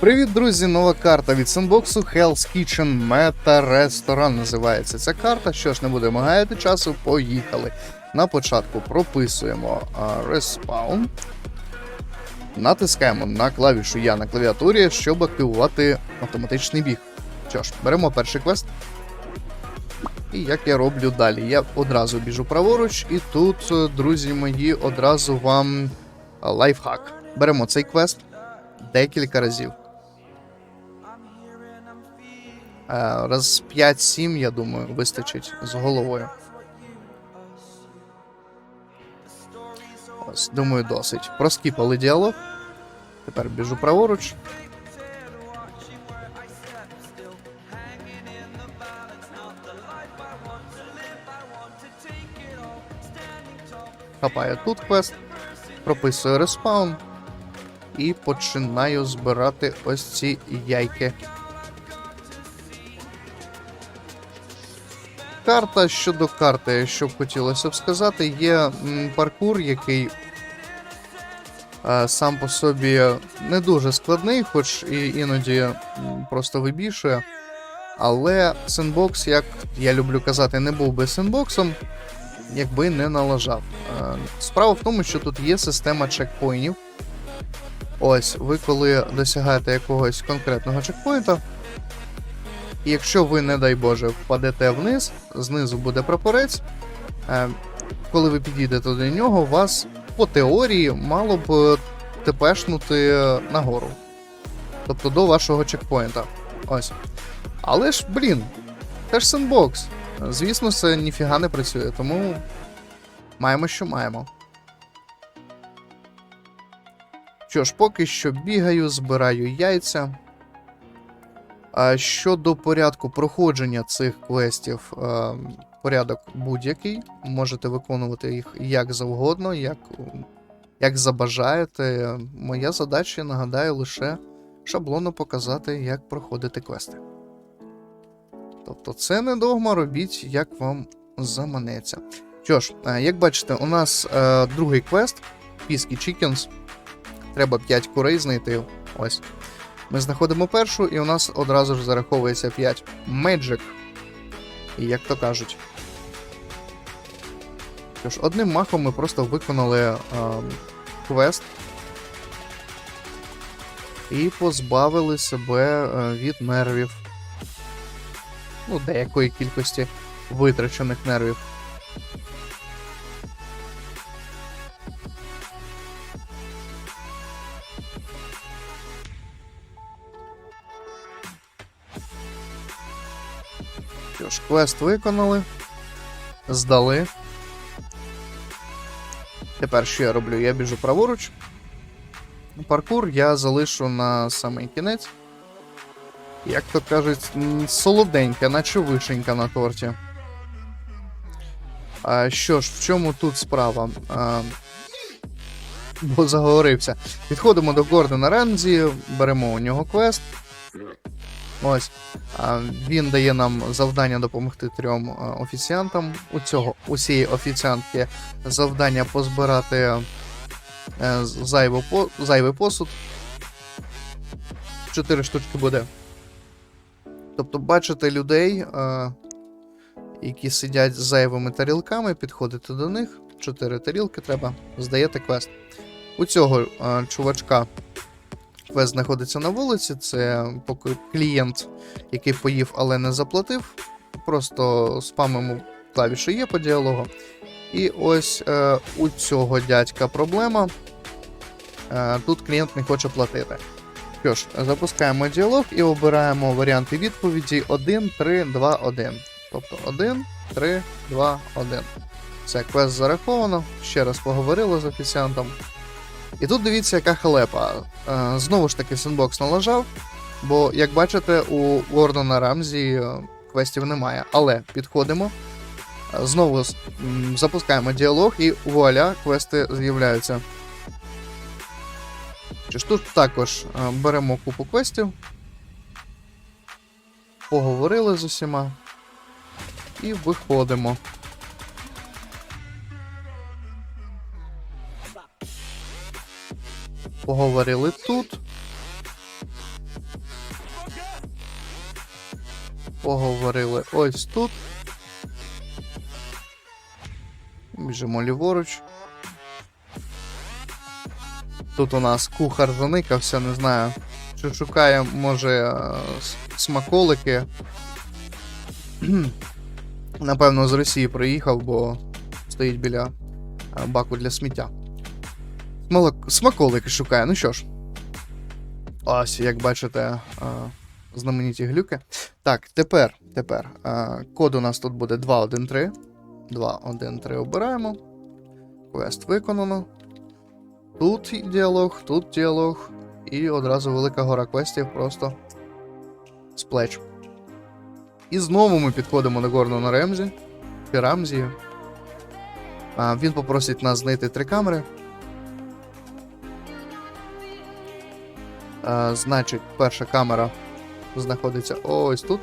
Привіт, друзі! Нова карта від сенбоксу Hell's Kitchen Meta Restaurant називається ця карта. Що ж, не будемо гаяти часу, поїхали. На початку прописуємо Respawn. Натискаємо на клавішу Я на клавіатурі, щоб активувати автоматичний біг. Що ж, беремо перший квест. І як я роблю далі? Я одразу біжу праворуч, і тут, е, друзі мої, одразу вам лайфхак. Беремо цей квест декілька разів. Раз 5-7, я думаю, вистачить з головою. Ось, думаю, досить. Проскіпали діалог. Тепер біжу праворуч. Хапаю тут квест, прописую респаун і починаю збирати ось ці яйки. Карта щодо карти, що б хотілося б сказати, є паркур, який е, сам по собі не дуже складний, хоч і іноді просто вибішує. Але сенбокс, як я люблю казати, не був би сенбоксом, якби не налажав. Е, Справа в тому, що тут є система чекпоїнів. Ось, ви коли досягаєте якогось конкретного чекпоінта, і якщо ви, не дай Боже, впадете вниз, знизу буде прапорець. Е, Коли ви підійдете до нього, вас по теорії мало б е, тепешнути нагору. Тобто до вашого чекпоінта. Ось. Але ж, блін, це ж сендбокс. Звісно, це ніфіга не працює, тому маємо, що маємо. Що ж, поки що бігаю, збираю яйця. Щодо порядку проходження цих квестів, е, порядок будь-який. Можете виконувати їх як завгодно, як, як забажаєте. Моя задача, нагадаю, лише шаблонно показати, як проходити квести. Тобто, це не догма, робіть, як вам заманеться. Що ж, е, як бачите, у нас е, другий квест Піскі Chickens. Треба 5 курей знайти. Ось. Ми знаходимо першу, і у нас одразу ж зараховується 5 Magic. І як то кажуть. Що ж, одним махом ми просто виконали е, квест і позбавили себе від нервів. Ну, деякої кількості витрачених нервів. Квест виконали. Здали. Тепер що я роблю? Я біжу праворуч. Паркур я залишу на самий кінець. Як то кажуть, солоденька, наче вишенька на торті. А, що ж, в чому тут справа? А, бо заговорився. Підходимо до Гордона Ремзі, беремо у нього квест. Ось. Він дає нам завдання допомогти трьом офіціантам. У цього усієї офіціантки завдання позбирати е, зайву зайвий посуд. Чотири штучки буде. Тобто, бачите людей, е, які сидять з зайвими тарілками, підходите до них. Чотири тарілки треба, здаєте квест. У цього е, чувачка квест знаходиться на вулиці. Це поки клієнт, який поїв, але не заплатив. Просто спамимо клавіші є по діалогу. І ось е, у цього дядька проблема. Е, тут клієнт не хоче платити. Що ж, запускаємо діалог і обираємо варіанти відповіді 1, 3, 2, 1. Тобто 1, 3, 2, 1. Все, квест зараховано. Ще раз поговорили з офіціантом. І тут дивіться, яка халепа. Е, знову ж таки, синбокс налажав, бо, як бачите, у Гордона Рамзі е, квестів немає. Але підходимо. е, Знову запускаємо діалог, і вуаля, квести з'являються. Тут також беремо купу квестів. Поговорили з усіма. І виходимо. поговорили тут. Поговорили ось тут. Біжимо ліворуч. Тут у нас кухар заникався, не знаю. Що шукає, може, е, смаколики. Напевно, з Росії приїхав, бо стоїть біля е, баку для сміття. Смолок- Смаколики шукає. Ну що ж. Ось, як бачите, е, знамениті глюки. Так, тепер, тепер. е, Код у нас тут буде 213. 213 обираємо. Квест виконано. Тут діалог, тут діалог. І одразу велика гора квестів просто з плеч. І знову ми підходимо до Гордона Ремзі. Чи Рамзі. А, він попросить нас знайти три камери. А, значить, перша камера знаходиться ось тут.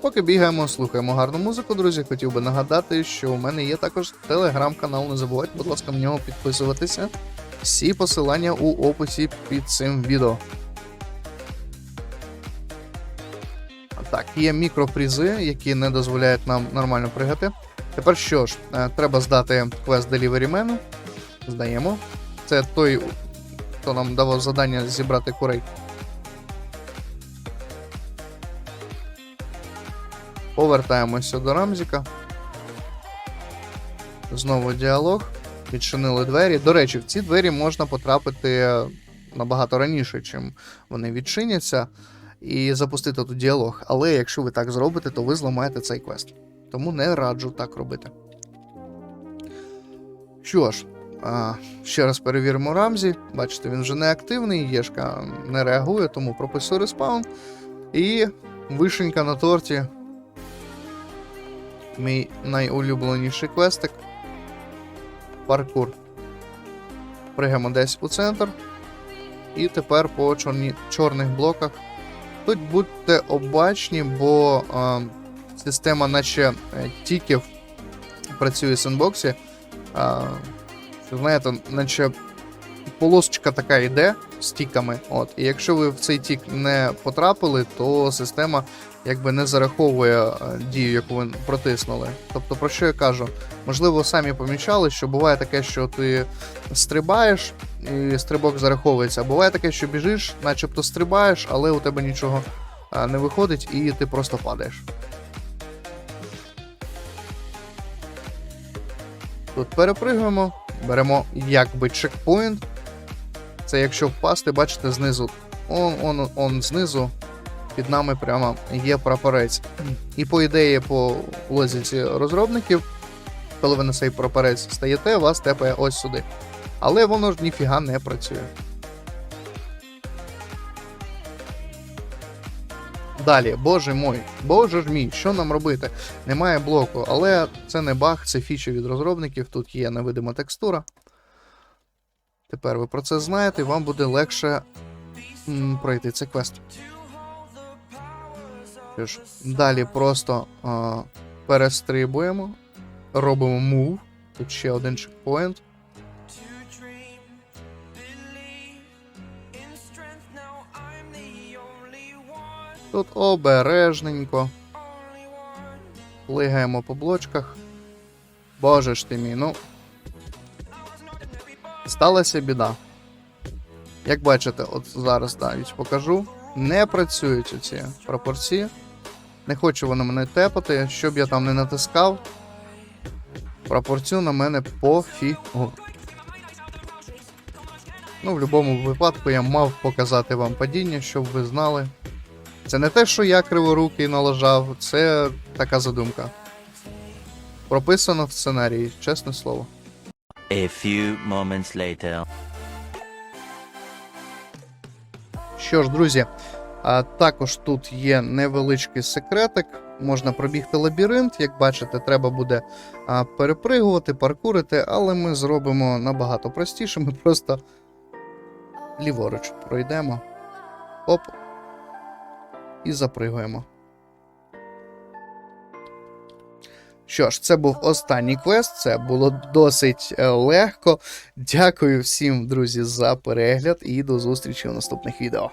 Поки бігаємо, слухаємо гарну музику, друзі. Хотів би нагадати, що у мене є також телеграм-канал. Не забувайте, будь ласка, в нього підписуватися. Всі посилання у описі під цим відео. Так, є мікрофрізи, які не дозволяють нам нормально пригати. Тепер що ж, е, треба здати квест Delivery Man. Здаємо. Це той, хто нам давав завдання зібрати курей. Повертаємося до Рамзіка. Знову діалог. Відчинили двері. До речі, в ці двері можна потрапити набагато раніше, чим вони відчиняться, і запустити тут діалог. Але якщо ви так зробите, то ви зламаєте цей квест. Тому не раджу так робити. Що ж, а, ще раз перевіримо Рамзі. Бачите, він вже не активний, Єшка не реагує, тому прописую респаун. І вишенька на торті. Мій найулюбленіший квестик. Паркур. Пригаємо десь у центр. І тепер по чорні, чорних блоках. Тут будьте обачні, бо е, система, наче е, тіків, працює в сендбоксі. Е, що, знаєте, наче полосочка така йде з тіками. От, і якщо ви в цей тік не потрапили, то система якби не зараховує е, дію, яку ви протиснули. Тобто, про що я кажу? Можливо, самі помічали, що буває таке, що ти стрибаєш, і стрибок зараховується. Буває таке, що біжиш, начебто стрибаєш, але у тебе нічого е, не виходить, і ти просто падаєш. Тут перепригуємо, беремо якби чекпоінт. Це якщо впасти, бачите, знизу. Он, он, он знизу під нами прямо є прапорець. І по ідеї, по лозіці розробників, коли ви на цей прапорець стаєте, вас тепає ось сюди. Але воно ж ніфіга не працює. Далі, боже мой, боже ж мій, що нам робити? Немає блоку, але це не баг, це фіча від розробників. Тут є невидима текстура. Тепер ви про це знаєте, вам буде легше м, пройти цей квест. Ж, далі просто а, перестрибуємо, робимо мув. Тут ще один чекпоінт. Тут обережненько. Плигаємо по блочках. Боже ж ти мій, ну. Сталася біда. Як бачите, от зараз навіть покажу. Не працюють ці пропорції. Не хочу воно мене тепати, щоб я там не натискав. Пропорцію на мене пофігу. Ну, в будь-якому випадку я мав показати вам падіння, щоб ви знали. Це не те, що я криворукий налажав, це така задумка. Прописано в сценарії, чесне слово. A few moments later. Що ж, друзі, а також тут є невеличкий секретик. Можна пробігти лабіринт. Як бачите, треба буде а, перепригувати, паркурити, але ми зробимо набагато простіше. Ми просто ліворуч пройдемо. Оп. І запригуємо. Що ж, це був останній квест. Це було досить е, легко. Дякую всім, друзі, за перегляд і до зустрічі в наступних відео.